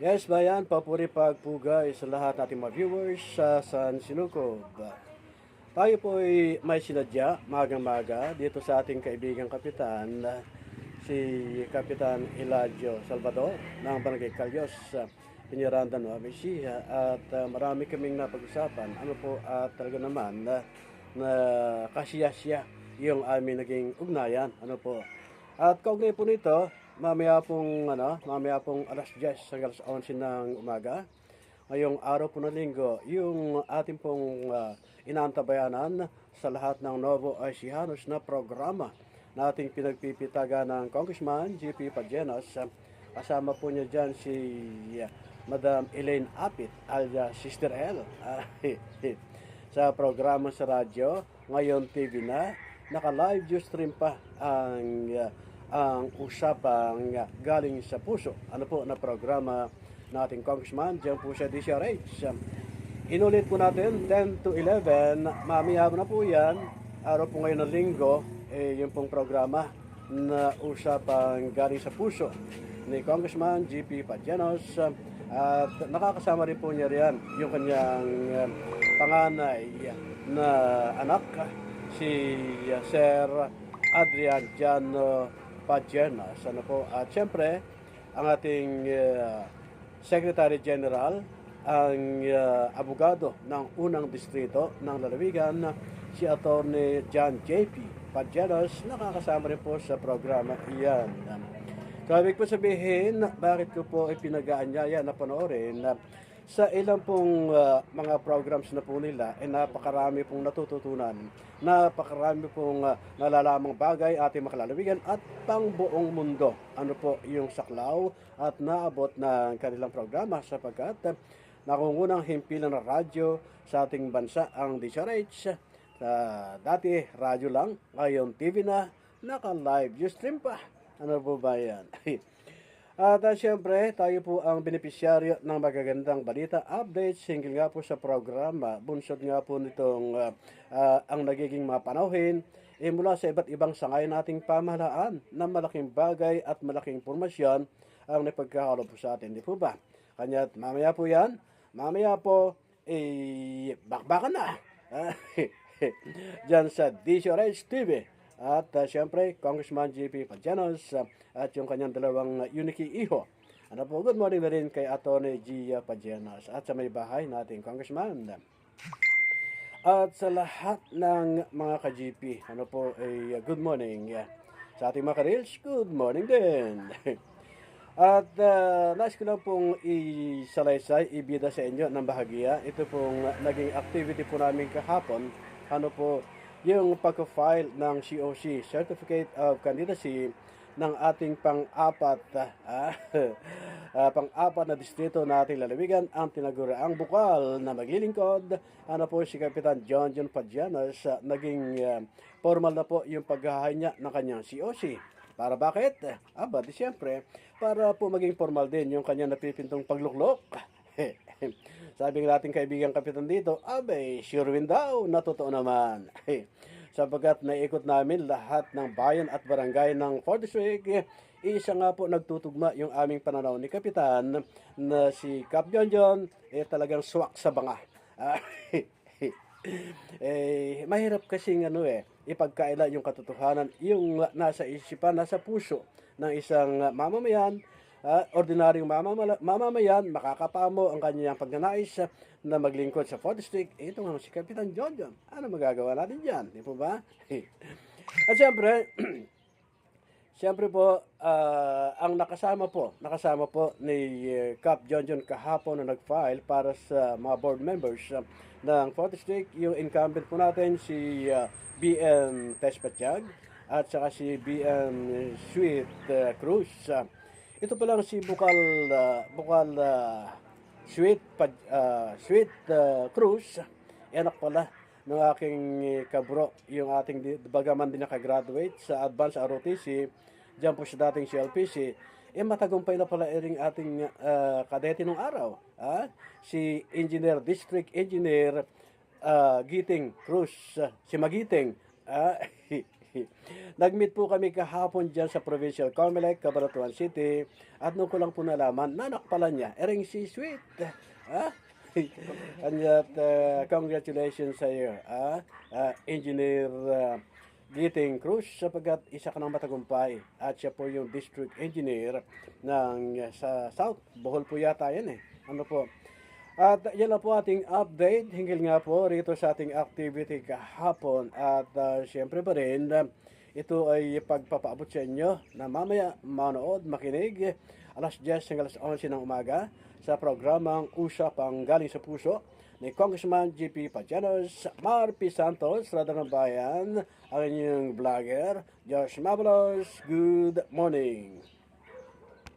Yes, bayan, papuri pagpugay sa lahat nating mga viewers sa San Sinukob. Tayo po ay may sinadya, magang-maga, dito sa ating kaibigang kapitan, si Kapitan Eladio Salvador ng Barangay Calyos, Pinyaranda, Nueva Ecija. At uh, marami kaming napag-usapan. Ano po at talaga naman na, na kasiyasya yung aming naging ugnayan. Ano po. At kaugnay po nito, mamaya pong, ano, mamaya pong alas 10 hanggang alas 11 ng umaga, ngayong araw po ng linggo, yung ating pong uh, inaantabayanan sa lahat ng Novo Encianos na programa na ating pinagpipitaga ng Congressman GP Pagenos. Kasama po niya dyan si uh, Madam Elaine Apit, alias Sister L. Sa programa sa radyo, ngayon TV na, naka-live stream pa ang uh, ang usapang uh, galing sa puso. Ano po na programa nating congressman, dyan po sa DCRH. Inulit po natin, 10 to 11, mamaya na po yan, araw po ngayon ng linggo, eh, yung pong programa na usapang galing sa puso ni Congressman GP Pajanos. At nakakasama rin po niya riyan yung kanyang um, panganay na anak, si uh, Sir Adrian Jano Pajanas. Ano po? At syempre, ang ating uh, Secretary General, ang uh, abogado ng unang distrito ng Lalawigan, si Attorney John J.P. Pajanos, nakakasama rin po sa programa iyan. So, ibig po sabihin, bakit ko po ipinag-aanyaya na panoorin na sa ilang pong uh, mga programs na po nila, ay napakarami pong natututunan. Napakarami pong uh, nalalamang bagay ating makalalawigan at pang buong mundo. Ano po yung saklaw at naabot ng kanilang programa sapagkat uh, nakungunang himpilan ng radyo sa ating bansa ang DCRH. Uh, dati radyo lang, ngayon TV na, naka-live view stream pa. Ano po ba yan? At uh, tayo po ang benepisyaryo ng magagandang balita update single nga po sa programa. Bunsod nga po nitong uh, uh, ang nagiging mga panauhin eh, mula sa iba't ibang sangay nating pamahalaan na malaking bagay at malaking impormasyon ang napagkakalo po sa atin. Di po ba? Kanya mamaya po yan, mamaya po, eh, bakbakan na. Diyan sa DCRH TV. At uh, siyempre, Congressman JP Pajanos uh, at yung kanyang dalawang uh, Uniki Iho. Ano po, good morning na rin kay Atty. Gia Pajanos at sa may bahay nating Congressman. At sa lahat ng mga ka-GP, ano po, uh, good morning. Sa ating mga ka-reels, good morning din. At uh, nais ko lang pong isalaysay, ibida sa inyo ng bahagya. Ito pong naging activity po namin kahapon. Ano po, yung pagka-file ng COC, Certificate of Candidacy, ng ating pang-apat uh, uh, pang-apat na distrito na ating lalawigan ang tinaguriang bukal na maglilingkod. Ano po si Kapitan John John Padjanos, uh, naging uh, formal na po yung paghahay niya ng kanyang COC. Para bakit? Aba, di siyempre, para po maging formal din yung kanyang napipintong pagluklok. Sabi ng ating kaibigan kapitan dito, abay, sure win daw, natotoo naman. Sabagat naikot namin lahat ng bayan at barangay ng 4th District, isa nga po nagtutugma yung aming pananaw ni Kapitan na si Cap John John, eh talagang swak sa banga. eh, mahirap kasing ano eh, ipagkaila yung katotohanan, yung nasa isipan, nasa puso ng isang mamamayan, uh, ordinaryong mamamala- mamamayan, makakapamo ang kanyang pagnanais uh, na maglingkod sa 4th District. Eh, ito nga si Kapitan John John. Ano magagawa natin dyan? Di po ba? At siyempre, siyempre po, uh, ang nakasama po, nakasama po ni uh, Cap John John kahapon na nag-file para sa mga board members uh, ng 4th District, yung incumbent po natin si uh, BM Tespatjag at saka si BM Sweet uh, Cruz. Uh, ito pa lang si Bukal uh, Bukal uh, Sweet uh, Sweet uh, Cruz, anak pala ng aking kabro, yung ating bagaman din nakagraduate sa Advanced ROTC, diyan po sa dating CLPC, eh matagumpay na pala ring ating uh, kadete nung araw. Ah? Si Engineer District Engineer uh, Giting Cruz, uh, si Magiting. Ah, Nag-meet po kami kahapon dyan sa Provincial Comelec, Cabaratuan City. At nung ko lang po nalaman, nanak pala niya, ereng si Sweet. Ah? And that, uh, congratulations sa iyo, ah? Ah, Engineer uh, Giting Cruz sapagkat isa ka ng matagumpay at siya po yung district engineer ng uh, sa South. Bohol po yata yan eh. Ano po? At yan na po ating update hinggil nga po rito sa ating activity kahapon. At uh, siyempre pa rin, ito ay pagpapaabot sa inyo na mamaya manood, makinig alas 10 hanggang alas 11 ng umaga sa programang Usapang Galing sa Puso ni Congressman GP Pajanos, Marpi Santos, Radar ng Bayan, ang inyong vlogger, Josh Mabalos. Good morning!